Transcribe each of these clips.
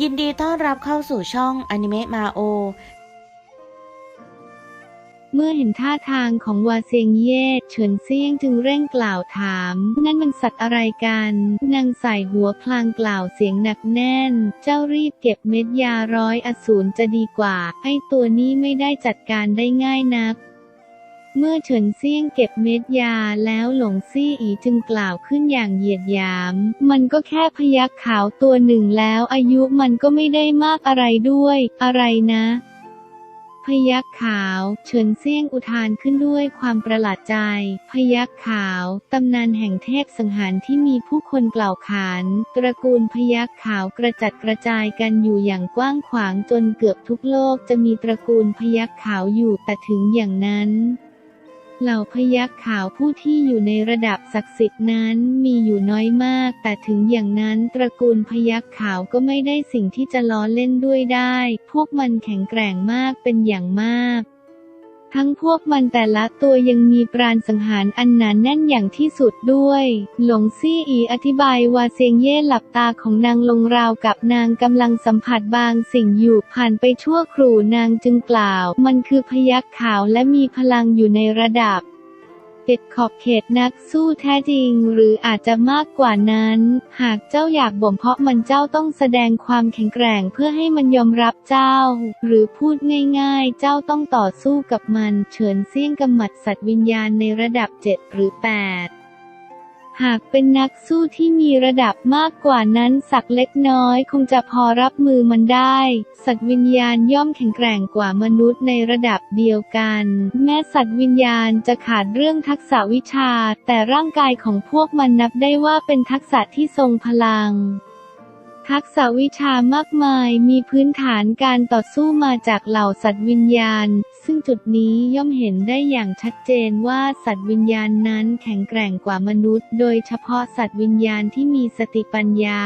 ยินดีต้อนรับเข้าสู่ช่องอนิเมะมาโอ เมื่อเห็นท่าทางของวาเซียงเย่เฉินเซียงจึงเร่งกล่าวถาม นั่นมันสัตว์อะไรกัน นางใส่หัวพลางกล่าวเสียงหนักแน่น เจ้ารีบเก็บเม็ดยาร้อยอสูรจะดีกว่า ไอ้ตัวนี้ไม่ได้จัดการได้ง่ายนัก เมื่อเฉินเซี่ยงเก็บเม็ดยาแล้วหลงซี่อีจึงกล่าวขึ้นอย่างเหยียดหยาม มันก็แค่พยักขาวตัวหนึ่งแล้วอายุมันก็ไม่ได้มากอะไรด้วย อะไรนะ พยักขาว เฉินเซี่ยงอุทานขึ้นด้วยความประหลาดใจ พยักขาว ตำนานแห่งเทพสังหารที่มีผู้คนกล่าวขานตระกูลพยักขาวกระจัดกระจายกันอยู่อย่างกว้างขวางจนเกือบทุกโลกจะมีตระกูลพยักขาวอยู่แต่ถึงอย่างนั้น เหล่าพยักขาวผู้ที่อยู่ในระดับศักดิ์สิทธิ์นั้นมีอยู่น้อยมาก แต่ถึงอย่างนั้นตระกูลพยักขาวก็ไม่ได้สิ่งที่จะล้อเล่นด้วยได้ พวกมันแข็งแกร่งมากเป็นอย่างมาก ทั้งพวกมันแต่ละตัวยังมีปราณสังหารอันหนาแน่นอย่างที่สุดด้วย หลงซี่อีอธิบายว่าเซียงเย่หลับตาของนางลงราวกับนางกำลังสัมผัสบางสิ่งอยู่ผ่านไปชั่วครู่นางจึงกล่าว มันคือพยักขาวและมีพลังอยู่ในระดับ ติดขอบเขตนักสู้แท้จริง หรืออาจจะมากกว่านั้น หากเจ้าอยากบ่มเพาะมันเจ้าต้องแสดงความแข็งแกร่งเพื่อให้มันยอมรับเจ้า หรือพูดง่ายๆ เจ้าต้องต่อสู้กับมัน เฉินเซี่ยงกำมัดสัตว์วิญญาณในระดับ 7 หรือ 8 หากเป็นนักสู้ที่มีระดับมากกว่านั้นสักเล็กน้อย คงจะพอรับมือมันได้ สัตว์วิญญาณย่อมแข็งแกร่งกว่ามนุษย์ในระดับเดียวกัน แม้สัตว์วิญญาณจะขาดเรื่องทักษะวิชา แต่ร่างกายของพวกมันนับได้ว่าเป็นทักษะที่ทรงพลัง ทักษะวิชามากมายมีพื้นฐานการต่อสู้มาจากเหล่าสัตว์วิญญาณ ซึ่งจุดนี้ย่อมเห็นได้อย่างชัดเจนว่าสัตว์วิญญาณนั้นแข็งแกร่งกว่ามนุษย์ โดยเฉพาะสัตว์วิญญาณที่มีสติปัญญา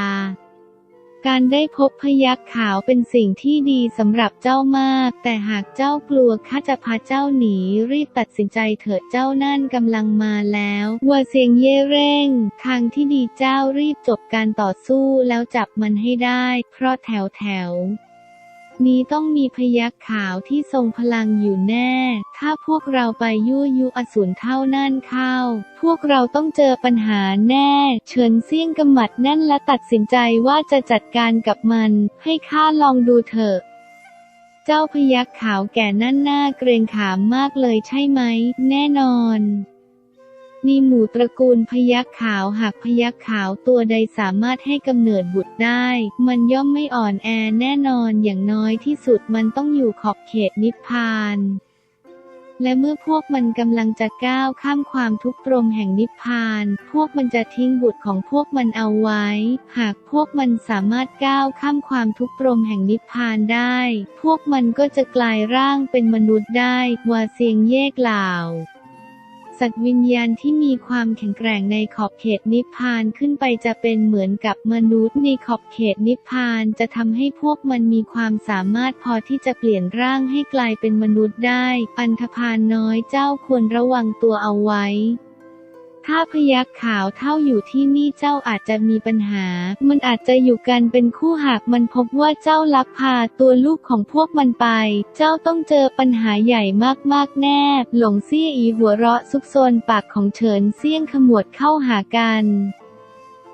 การได้พบพยักขาวเป็นสิ่งที่ดีสำหรับเจ้ามาก แต่หากเจ้ากลัวข้าจะพาเจ้าหนีรีบตัดสินใจเถิดเจ้านั่นกำลังมาแล้ววัวเสียงเย่เร่ง ทางที่ดีเจ้ารีบจบการต่อสู้แล้วจับมันให้ได้ เพราะแถวแถว นี้ต้องมีพยักขาวที่ทรงพลังอยู่แน่ ถ้าพวกเราไปยั่วยุอสูรเท่านั่นเข้า พวกเราต้องเจอปัญหาแน่เฉินเซี่ยงกำมัดแน่นและตัดสินใจว่าจะจัดการกับมัน ให้ข้าลองดูเถอะเจ้าพยักขาวแก่นั่นหน้าเกรงขามมากเลยใช่ไหม แน่นอน ในหมู่ตระกูลพยักขาวหากพยักขาวตัวใดสามารถให้กำเนิดบุตรได้ มันย่อมไม่อ่อนแอแน่นอนอย่างน้อยที่สุดมันต้องอยู่ขอบเขตนิพพานและเมื่อพวกมันกำลังจะก้าวข้ามความทุกข์ตรมแห่งนิพพาน พวกมันจะทิ้งบุตรของพวกมันเอาไว้ หากพวกมันสามารถก้าวข้ามความทุกข์ตรมแห่งนิพพานได้ พวกมันก็จะกลายร่างเป็นมนุษย์ได้ วาเซียงเย่กล่าว สัตว์วิญญาณที่มีความแข็งแกร่งในขอบเขตนิพพานขึ้นไปจะเป็นเหมือนกับมนุษย์ในขอบเขตนิพพานจะทำให้พวกมันมีความสามารถพอที่จะเปลี่ยนร่างให้กลายเป็นมนุษย์ได้ปันธพานน้อยเจ้าควรระวังตัวเอาไว้ ถ้าพยักขาวเท่าอยู่ที่นี่เจ้าอาจจะมีปัญหา มันอาจจะอยู่กันเป็นคู่หากมันพบว่าเจ้าลักพาตัวลูกของพวกมันไป เจ้าต้องเจอปัญหาใหญ่มากๆแน่ หลงเซี่ยอีหัวเราะซุกซนปากของเฉินเซี่ยงขมวดเข้าหากัน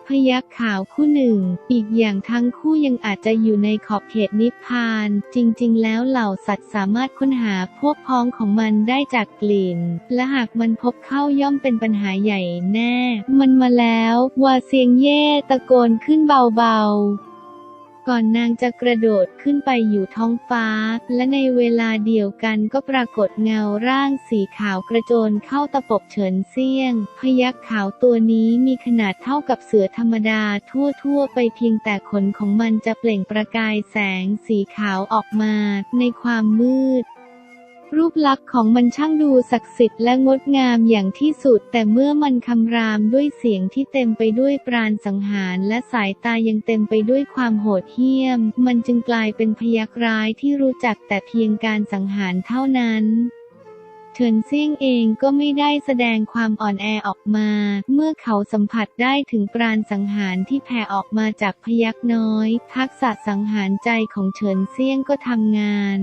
พยักขาวคู่หนึ่ง อีกอย่างทั้งคู่ยังอาจจะอยู่ในขอบเขตนิพพาน จริงๆ แล้วเหล่าสัตว์สามารถค้นหาพวกพ้องของมันได้จากกลิ่น และหากมันพบเข้าย่อมเป็นปัญหาใหญ่แน่ มันมาแล้ว วาเซียงเย่ตะโกนขึ้นเบาๆ ก่อนนางจะกระโดดขึ้นไปอยู่ท้องฟ้า และในเวลาเดียวกันก็ปรากฏเงาร่างสีขาวกระโจนเข้าตะปบเฉินเซี่ยง พยักขาวตัวนี้มีขนาดเท่ากับเสือธรรมดาทั่วๆ ไปเพียงแต่ขนของมันจะเปล่งประกายแสงสีขาวออกมา ในความมืด รูปลักษณ์ของมันช่างดูศักดิ์สิทธิ์และงดงามอย่างที่สุด แต่เมื่อมันคำรามด้วยเสียงที่เต็มไปด้วยปราณสังหาร และสายตายังเต็มไปด้วยความโหดเหี้ยม มันจึงกลายเป็นพยักร้ายที่รู้จักแต่เพียงการสังหารเท่านั้นเฉินเซี่ยงเองก็ไม่ได้แสดงความอ่อนแอออกมา เมื่อเขาสัมผัสได้ถึงปราณสังหารที่แผ่ออกมาจากพยักน้อย ทักษะสังหารใจของเฉินเซี่ยงก็ทำงาน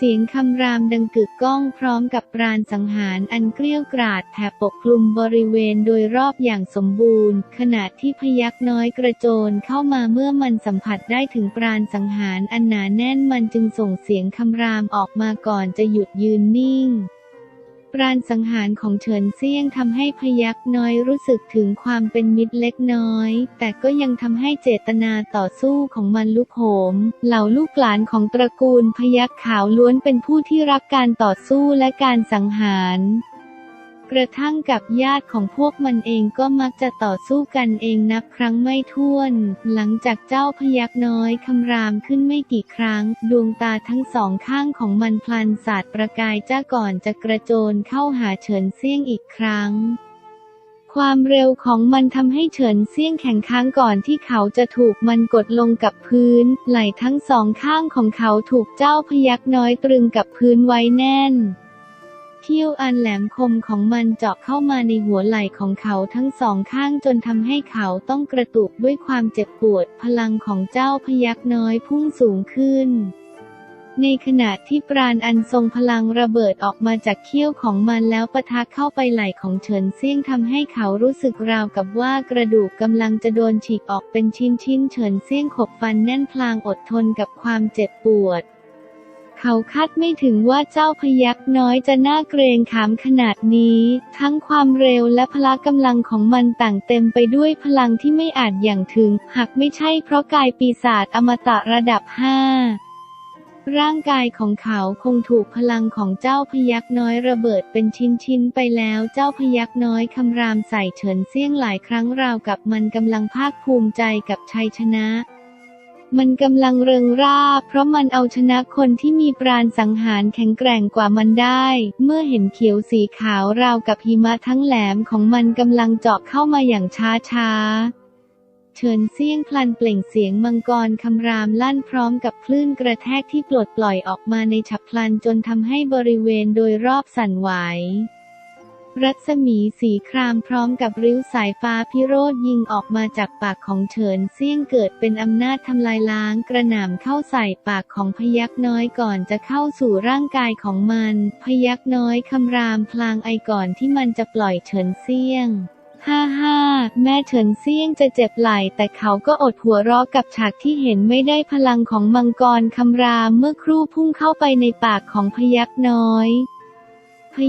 เสียงคำรามดังกึกก้องพร้อมกับปราณสังหารอันเกลี้ยวกราดแผ่ปกคลุมบริเวณโดยรอบอย่างสมบูรณ์ ขณะที่พยักน้อยกระโจนเข้ามาเมื่อมันสัมผัสได้ถึงปราณสังหารอันหนาแน่นมันจึงส่งเสียงคำรามออกมาก่อนจะหยุดยืนนิ่ง ปราณสังหารของเฉินเซี่ยงทำให้พยักน้อยรู้สึกถึงความเป็นมิตรเล็กน้อย แต่ก็ยังทำให้เจตนาต่อสู้ของมันลุกโหม เหล่าลูกหลานของตระกูลพยักขาวล้วนเป็นผู้ที่รักการต่อสู้และการสังหาร กระทั่งกับญาติของพวกมันเองก็มักจะต่อสู้กันเองนับครั้งไม่ถ้วน หลังจากเจ้าพยักน้อยคำรามขึ้นไม่กี่ครั้ง ดวงตาทั้งสองข้างของมันพลันสาดประกายจ้าก่อนจะกระโจนเข้าหาเฉินเซี่ยงอีกครั้ง ความเร็วของมันทำให้เฉินเซี่ยงแข็งค้างก่อนที่เขาจะถูกมันกดลงกับพื้น ไหล่ทั้งสองข้างของเขาถูกเจ้าพยักน้อยตรึงกับพื้นไว้แน่น เขี้ยวอันแหลมคมของมันเจาะเข้ามาในหัวไหล่ของเขาทั้งสองข้างจนทำให้เขาต้องกระตุกด้วยความเจ็บปวด พลังของเจ้าพยักน้อยพุ่งสูงขึ้น ในขณะที่ปราณอันทรงพลังระเบิดออกมาจากเขี้ยวของมันแล้วปะทะเข้าไปไหล่ของเฉินเซี่ยงทำให้เขารู้สึกราวกับว่ากระดูกกำลังจะโดนฉีกออกเป็นชิ้นๆเฉินเซี่ยงขบฟันแน่นพลางอดทนกับความเจ็บปวด เขาคาดไม่ถึงว่าเจ้าพยักน้อยจะน่าเกรงขามขนาดนี้ ทั้งความเร็วและพละกำลังของมันต่างเต็มไปด้วยพลังที่ไม่อาจอย่างถึง หากไม่ใช่เพราะกายปีศาจอมตะระดับห้าร่างกายของเขาคงถูกพลังของเจ้าพยักน้อยระเบิดเป็นชิ้นๆไปแล้ว เจ้าพยักน้อยคำรามใส่เฉินเซี่ยงหลายครั้งราวกับมันกำลังภาคภูมิใจกับชัยชนะ มันกำลังเริงร่า เพราะมันเอาชนะคนที่มีปราณสังหารแข็งแกร่งกว่ามันได้ เมื่อเห็นเขียวสีขาวราวกับหิมะทั้งแหลมของมันกำลังเจาะเข้ามาอย่างช้าช้าเฉินเซี่ยงพลันเปล่งเสียงมังกรคำรามลั่นพร้อมกับคลื่นกระแทกที่ปลดปล่อยออกมาในฉับพลันจนทำให้บริเวณโดยรอบสั่นไหว รัศมีสีครามพร้อมกับริ้วสายฟ้าพิโรธยิงออกมาจากปากของเฉินเซี่ยงเกิดเป็นอำนาจทำลายล้างกระหน่ำเข้าใส่ปากของพยักน้อยก่อนจะเข้าสู่ร่างกายของมัน พยักน้อยคำรามพลางไอก่อนที่มันจะปล่อยเฉินเซี่ยงฮ่าฮ่าแม่เฉินเซี่ยงจะเจ็บไหล่แต่เขาก็อดหัวเราะกับฉากที่เห็นไม่ได้พลังของมังกรคำรามเมื่อครู่พุ่งเข้าไปในปากของพยักน้อย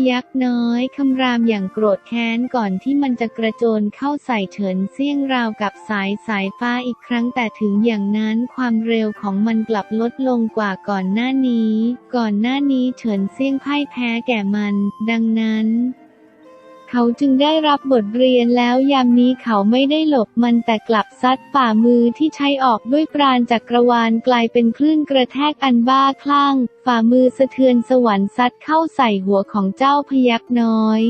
ยักน้อยคำรามอย่างโกรธแค้นก่อนที่มันจะกระโจนเข้าใส่เฉินเซี่ยงราวกับสายสายฟ้าอีกครั้งแต่ถึงอย่างนั้นความเร็วของมันกลับลดลงกว่าก่อนหน้านี้ ก่อนหน้านี้เฉินเซี่ยงพ่ายแพ้แก่มัน ดังนั้น เขาจึงได้รับบทเรียนแล้วยามนี้เขาไม่ได้หลบมันแต่กลับซัดฝ่ามือที่ใช้ออกด้วยปราณจักรวาลกลายเป็นคลื่นกระแทกอันบ้าคลั่ง ฝ่ามือสะเทือนสวรรค์ซัดเข้าใส่หัวของเจ้าพยักน้อย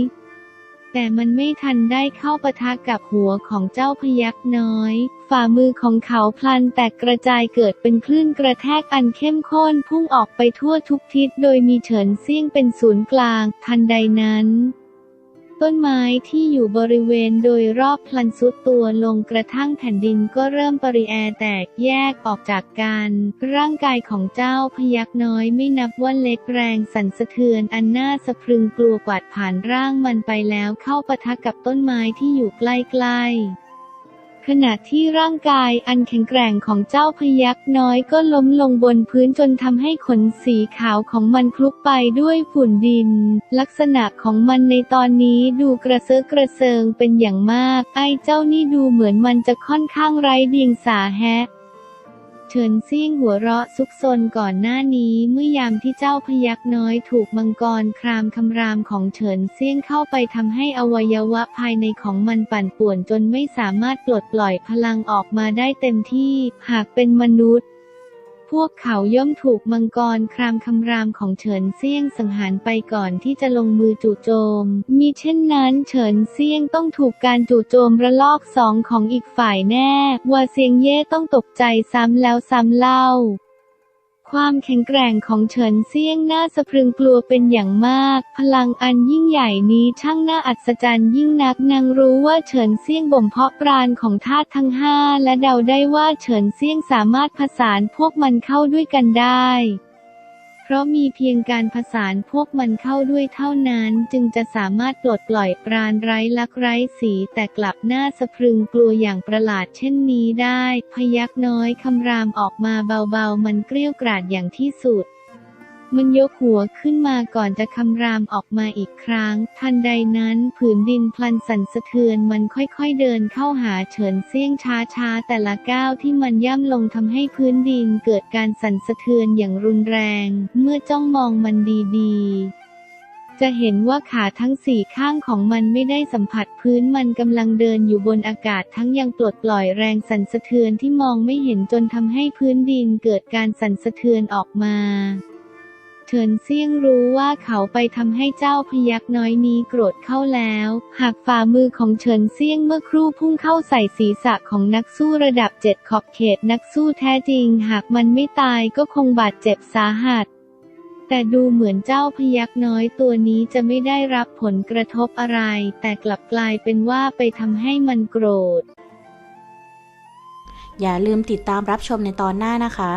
แต่มันไม่ทันได้เข้าปะทะกับหัวของเจ้าพยักน้อย ฝ่ามือของเขาพลันแตกกระจายเกิดเป็นคลื่นกระแทกอันเข้มข้นพุ่งออกไปทั่วทุกทิศโดยมีเฉินเซี่ยงเป็นศูนย์กลาง ทันใดนั้น ต้นไม้ที่อยู่บริเวณโดยรอบพลันซุดตัวลงกระทั่งแผ่นดินก็เริ่มปริแอแตกแยกออกจากกัน ร่างกายของเจ้าพยักน้อยไม่นับว่าเล็กแรงสั่นสะเทือนอันน่าสะพรึงกลัวกวาดผ่านร่างมันไปแล้วเข้าปะทะกับต้นไม้ที่อยู่ใกล้ๆ ขณะที่ร่างกายอันแข็งแกร่งของเจ้าพยักน้อยก็ล้มลงบนพื้นจนทำให้ขนสีขาวของมันคลุกไปด้วยฝุ่นดิน ลักษณะของมันในตอนนี้ดูกระเซาะกระเซิงเป็นอย่างมาก ไอ้เจ้านี่ดูเหมือนมันจะค่อนข้างไร้เดียงสาแฮะ เฉินเซี่ยงหัวเราะซุกซนก่อนหน้านี้เมื่อยามที่เจ้าพยักน้อยถูกมังกรครามคำรามของเฉินเซี่ยงเข้าไปทำให้อวัยวะภายในของมันปั่นป่วนจนไม่สามารถปลดปล่อยพลังออกมาได้เต็มที่ หากเป็นมนุษย์ พวกเขาย่อมถูกมังกรครามคำรามของเฉินเซี่ยงสังหารไปก่อนที่จะลงมือจู่โจมมีเช่นนั้นเฉินเซี่ยงต้องถูกการจู่โจมระลอกสองของอีกฝ่ายแน่ ว่าเซียงเย่ต้องตกใจซ้ำแล้วซ้ำเล่า ความแข็งแกร่งของเฉินเซี่ยงน่าสะพรึงกลัวเป็นอย่างมาก พลังอันยิ่งใหญ่นี้ช่างน่าอัศจรรย์ยิ่งนักนางรู้ว่าเฉินเซี่ยงบ่มเพาะปราณของธาตุทั้งห้าและเดาได้ว่าเฉินเซี่ยงสามารถผสานพวกมันเข้าด้วยกันได้ เพราะมีเพียงการผสานพวกมันเข้าด้วยเท่านั้นจึงจะสามารถปลดปล่อยปราณไร้ลักไร้สีแต่กลับหน้าสะพรึงกลัวอย่างประหลาดเช่นนี้ได้ พยักน้อยคำรามออกมาเบาๆมันเกลี้ยวกราดอย่างที่สุด มันยกหัวขึ้นมาก่อนจะคำรามออกมาอีกครั้ง ทันใดนั้นผืนดินพลันสั่นสะเทือนมันค่อยๆเดินเข้าหาเฉินเซี่ยงช้าๆ แต่ละก้าวที่มันย่ำลงทำให้พื้นดินเกิดการสั่นสะเทือนอย่างรุนแรง เมื่อจ้องมองมันดีๆจะเห็นว่าขาทั้งสี่ข้างของมันไม่ได้สัมผัสพื้นมันกำลังเดินอยู่บนอากาศทั้งยังปลดปล่อยแรงสั่นสะเทือนที่มองไม่เห็นจนทำให้พื้นดินเกิดการสั่นสะเทือนออกมา เฉินเซี่ยงรู้ว่าเขาไปทำให้เจ้าพยักน้อยนี้โกรธเข้าแล้ว หากฝ่ามือของเฉินเซี่ยงเมื่อครู่พุ่งเข้าใส่ศีรษะของนักสู้ระดับเจ็ดขอบเขตนักสู้แท้จริง หากมันไม่ตายก็คงบาดเจ็บสาหัสแต่ดูเหมือนเจ้าพยักน้อยตัวนี้จะไม่ได้รับผลกระทบอะไร แต่กลับกลายเป็นว่าไปทำให้มันโกรธ อย่าลืมติดตามรับชมในตอนหน้านะคะ